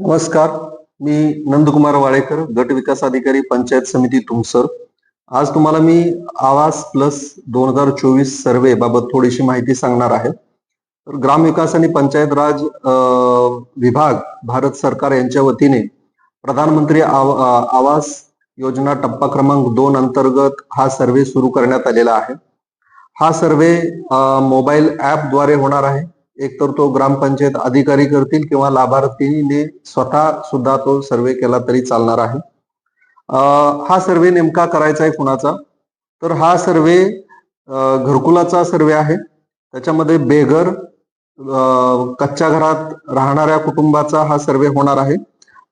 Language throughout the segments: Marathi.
नमस्कार मी नंदकुमार वाळेकर गट विकास अधिकारी पंचायत समिती तुमसर. आज तुम्हाला मी आवास प्लस दोन हजार चोवीस सर्वे बाबत थोडीशी माहिती सांगणार आहे. तर ग्रामविकास आणि पंचायत राज विभाग भारत सरकार यांच्या वतीने प्रधानमंत्री आव- आवास योजना टप्पा क्रमांक दोन अंतर्गत हा सर्वे सुरू करण्यात आलेला आहे. हा सर्वे मोबाईल ऍपद्वारे होणार आहे. एकतर तो ग्रामपंचायत अधिकारी करतील किंवा लाभार्थीने स्वतः सुद्धा तो सर्वे केला तरी चालणार आहे. हा सर्वे नेमका करायचा आहे कुणाचा? तर हा सर्वे घरकुलाचा सर्वे आहे. त्याच्यामध्ये बेघर कच्च्या घरात राहणाऱ्या कुटुंबाचा हा सर्वे होणार आहे.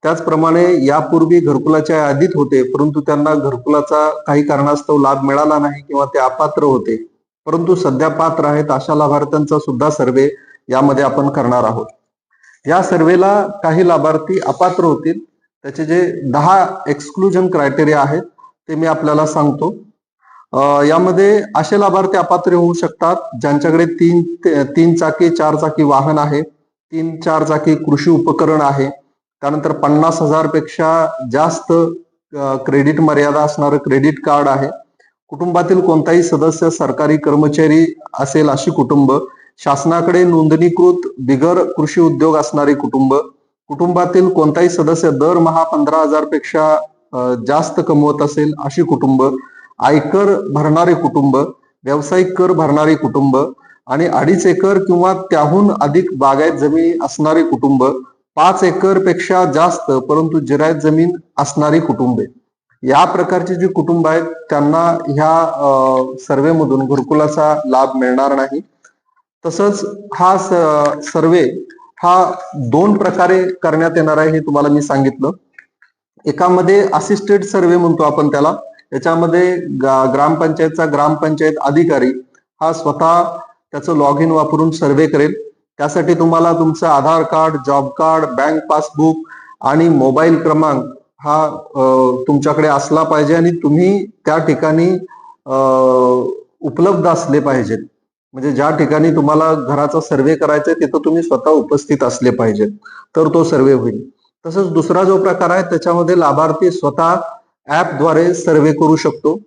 त्याचप्रमाणे यापूर्वी घरकुलाच्या यादीत होते परंतु त्यांना घरकुलाचा काही कारणास्तव लाभ मिळाला नाही किंवा ते अपात्र होते. परंतु सध्या पात्र आहेत अशा लाभार्थ्यांचा सुद्धा सर्वे यामध्ये आपण करणार आहोत. या सर्वेला काही लाभार्थी अपात्र होतील. त्याचे जे दहा एक्सक्लुजन क्रायटेरिया आहेत ते मी आपल्याला सांगतो. यामध्ये असे लाभार्थी अपात्र होऊ शकतात ज्यांच्याकडे तीन तीन चाकी चार चाकी वाहन आहे तीन चार चाकी कृषी उपकरण आहे. त्यानंतर पन्नास हजारपेक्षा जास्त क्रेडिट मर्यादा असणारं क्रेडिट कार्ड आहे. कुटुंबातील कोणताही सदस्य सरकारी कर्मचारी असेल अशी कुटुंब शासनाकडे नोंदणीकृत बिगर कृषी उद्योग असणारे कुटुंब कुटुंबातील कोणताही सदस्य दरमहा पंधरा हजारपेक्षा जास्त कमवत असेल अशी कुटुंब आयकर भरणारे कुटुंब व्यावसायिक कर भरणारे कुटुंब आणि अडीच एकर किंवा त्याहून अधिक बागायत जमीन असणारे कुटुंब पाच एकरपेक्षा जास्त परंतु जिरायत जमीन असणारी कुटुंबे. या प्रकारची जी कुटुंब आहेत त्यांना ह्या सर्वेमधून घरकुलाचा लाभ मिळणार नाही. तसंच हा सर्वे हा दोन प्रकारे करण्यात येणार आहे हे तुम्हाला मी सांगितलं. एकामध्ये असिस्टेड सर्वे म्हणतो आपण त्याला. याच्यामध्ये ग्रामपंचायतचा ग्रामपंचायत अधिकारी हा स्वतः त्याचं लॉग इन वापरून सर्वे करेल. त्यासाठी तुम्हाला तुमचं Aadhaar card job card bank passbook आणि मोबाईल क्रमांक हा तुमच्याकडे असला पाहिजे आणि तुम्ही त्या ठिकाणी उपलब्ध असले पाहिजेत. म्हणजे ज्या ठिकाणी तुम्हाला घराचा सर्वे करायचा आहे तिथं तुम्ही स्वतः उपस्थित असले पाहिजेत. तर तो सर्वे होईल. तसंच दुसरा जो प्रकार आहे त्याच्यामध्ये लाभार्थी स्वतः ऍपद्वारे सर्वे करू शकतो.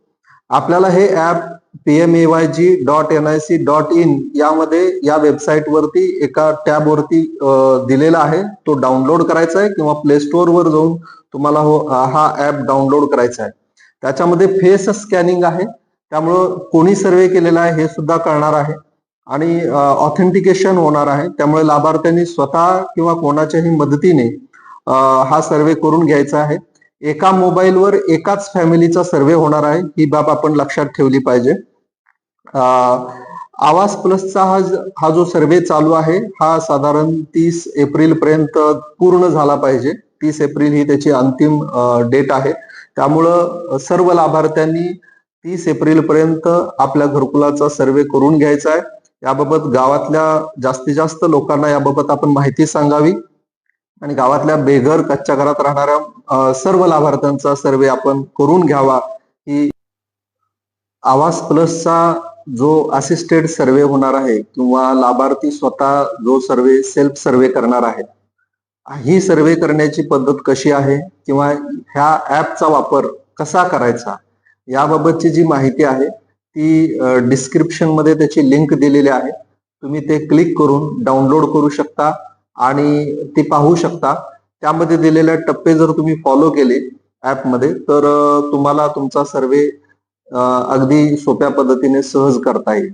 आपल्याला हे app P M A Y G dot N I C dot in यामध्ये या वेबसाईट वरती एका टॅब वरती दिलेला आहे. तो डाउनलोड करायचा आहे किंवा प्ले स्टोअरवर जाऊन तुम्हाला हो हा ऍप डाउनलोड करायचा आहे. त्याच्यामध्ये फेस स्कॅनिंग आहे. त्यामुळं कोणी सर्वे केलेला आहे हे सुद्धा कळणार आहे. आणि ऑथेंटिकेशन होणार आहे. त्यामुळे लाभार्थ्यांनी स्वतः किंवा कोणाच्याही मदतीने हा सर्वे करून घ्यायचा आहे. एका मोबाईलवर एकाच फॅमिलीचा सर्वे होणार आहे ही बाब आपण लक्षात ठेवली पाहिजे. आवास प्लसचा हा हा जो सर्वे चालू आहे हा साधारण तीस एप्रिल पर्यंत पूर्ण झाला पाहिजे. तीस एप्रिल ही त्याची अंतिम डेट आहे. त्यामुळं सर्व लाभार्थ्यांनी तीस एप्रिल पर्यंत आपल्या घरकुलाचा सर्वे करून घ्यायचा आहे. याबाबत गावातल्या जास्तीत जास्त लोकांना याबाबत आपण माहिती सांगावी. आणि गावातल्या बेघर कच्च्या घरात राहणाऱ्या सर्व लाभार्थ्यांचा सर्वे आपण करून घ्यावा. ही आवास प्लसचा जो असिस्टेड सर्वे होणार आहे किंवा लाभार्थी स्वतः जो सर्वे सेल्फ सर्वे करणार आहे. ही सर्वे करण्याची पद्धत कशी आहे? किंवा ह्या ऍपचा वापर कसा करायचा? याबाबतची जी माहिती आहे ती डिस्क्रिप्शनमध्ये त्याची लिंक दिलेली आहे. तुम्ही ते क्लिक करून डाउनलोड करू शकता आणि ती पाहू शकता. त्यामध्ये दिलेले टप्पे जर तुम्ही फॉलो केले ऍपमध्ये तर तुम्हाला तुमचा सर्वे अगदी सोप्या पद्धतीने सहज करता येईल.